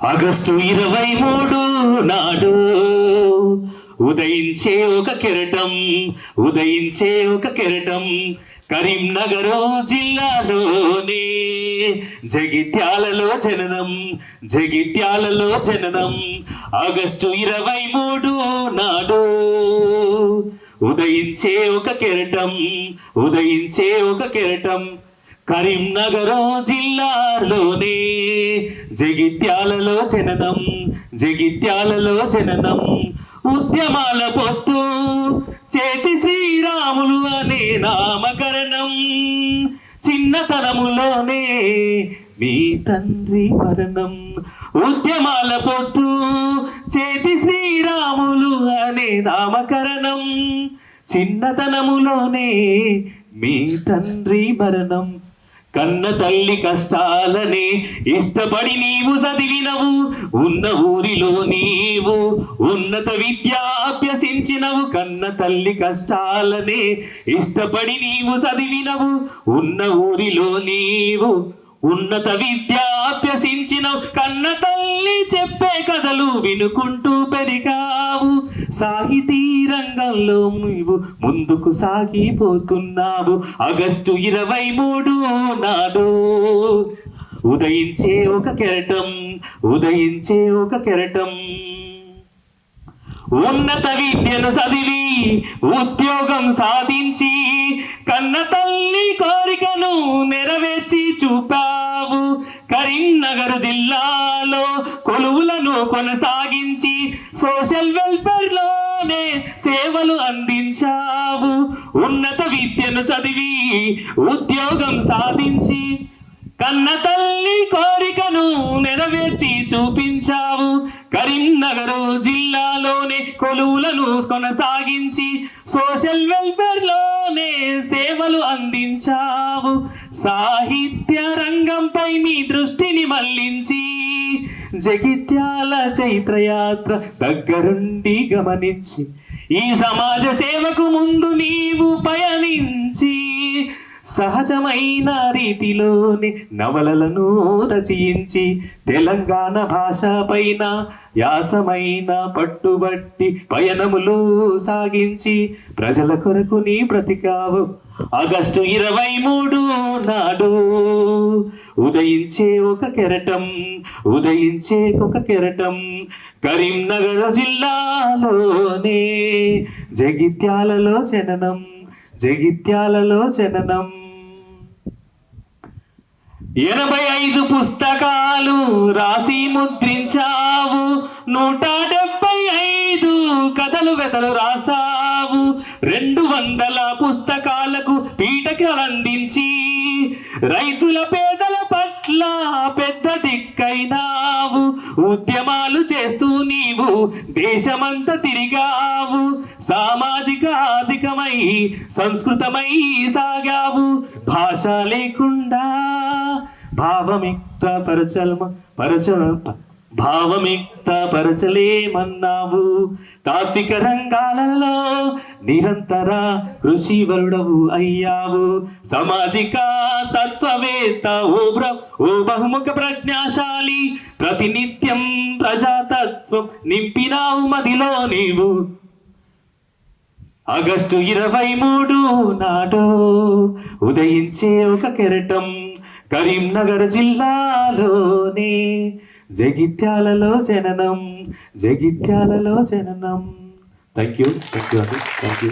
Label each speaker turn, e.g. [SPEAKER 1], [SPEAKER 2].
[SPEAKER 1] August ఇరవై మూడు నాడు ఉదయించే ఒక కెరటం ఉదయించే ఒక కెరటం కరీంనగర్ జిల్లాలోనే జగిత్యాలలో జననం జగిత్యాలలో జననం. ఆగస్టు ఇరవై మూడు నాడు ఉదయించే ఒక కెరటం ఉదయించే ఒక కెరటం కరీంనగరం జిల్లాలోనే జగిత్యాలలో జననం జగిత్యాలలో జననం. ఉద్యమాల పొత్తు చేతి శ్రీరాములు అనే నామకరణం. చిన్నతనములోనే మీ తండ్రి మరణం. ఉద్యమాల పొత్తు చేతి శ్రీరాములు అనే నామకరణం. చిన్నతనములోనే మీ తండ్రి మరణం. కన్న తల్లి కష్టాలనే ఇష్టపడి నీవు చదివినవు ఉన్న ఊరిలో నీవు ఉన్నత విద్య అభ్యసించినవు కన్న తల్లి కష్టాలనే ఇష్టపడి నీవు చదివినవు ఉన్న ఊరిలో నీవు ఉన్నత విద్య అభ్యసించినవు కన్న తల్లి చెప్పే కథలు వినుకుంటూ పెరిగావు. సాహితీ రంగంలో నీవు ముందుకు సాగిపోతున్నావు. ఆగస్టు ఇరవై మూడు నాడు ఉదయించే ఒక కెరటం ఉదయించే ఒక కెరటం. ఉన్నత విద్యను చదివి ఉద్యోగం సాధించి కన్న తల్లి కోరికను నెరవేర్చి చూపావు. కరీంనగర్ జిల్లాలో కొలువులను కొనసాగించి సోషల్ వెల్ఫేర్లోనే సేవలు అందించావు. ఉన్నత విద్యను చదివి ఉద్యోగం సాధించి కన్న తల్లి కోరికను నెరవేర్చి చూపించావు. కరీంనగర్ జిల్లాలోనే కొలువులను కొనసాగించి సోషల్ వెల్ఫేర్లోనే సేవలు అందించావు. సాహిత్య రంగంపై మీ దృష్టిని మళ్ళించి జగిత్యాల చైత్రయాత్ర దగ్గరుండి గమనించి ఈ సమాజ సేవకు ముందు నీవు పయనించి సహజమైన రీతిలోని నవలలను రచయించి తెలంగాణ భాష పైన యాసమైన పట్టుబట్టి పయనములు సాగించి ప్రజల కొరకు నీ బ్రతికావు. ఆగస్టు ఇరవై మూడు నాడు ఉదయించే ఒక కెరటం ఉదయించే ఒక కెరటం కరీంనగర్ జిల్లాలోనే జగిత్యాలలో జననం. జగిత్యాలలో జననం. ఎనభై ఐదు పుస్తకాలు రాసి ముద్రించావు. నూట డెబ్బై ఐదు కథలు వెతలు రాసావు. రెండు వందల పుస్తకాలకు పీఠకలు అందించి రైతుల పేదల పట్ల పెద్ద దిక్కైనావు. ఉద్యమాలు చేస్తూ నీవు దేశమంతా తిరిగావు. సా సంస్కృతమై సాగావు. భాష లేకుండా భావమిక్త పరచల్మ పరచ భావమిక్త పరచలేమన్నావు. తాత్విక రంగాలలో నిరంతర కృషి వరుడవు అయ్యావు. సామాజిక తత్వవేత్త ఓ బ్ర ఓ బహుముఖ ప్రజ్ఞాశాలి. ప్రతినిత్యం ప్రజాతత్వం నింపినావు మదిలో నీవు. ఆగస్టు ఇరవై మూడు నాడు ఉదయించే ఒక కెరటం కరీంనగర్ జిల్లాలోని. జగిత్యాలలో జననం జగిత్యాలలో జననం. థ్యాంక్ యూ థ్యాంక్ యూ అండి థ్యాంక్ యూ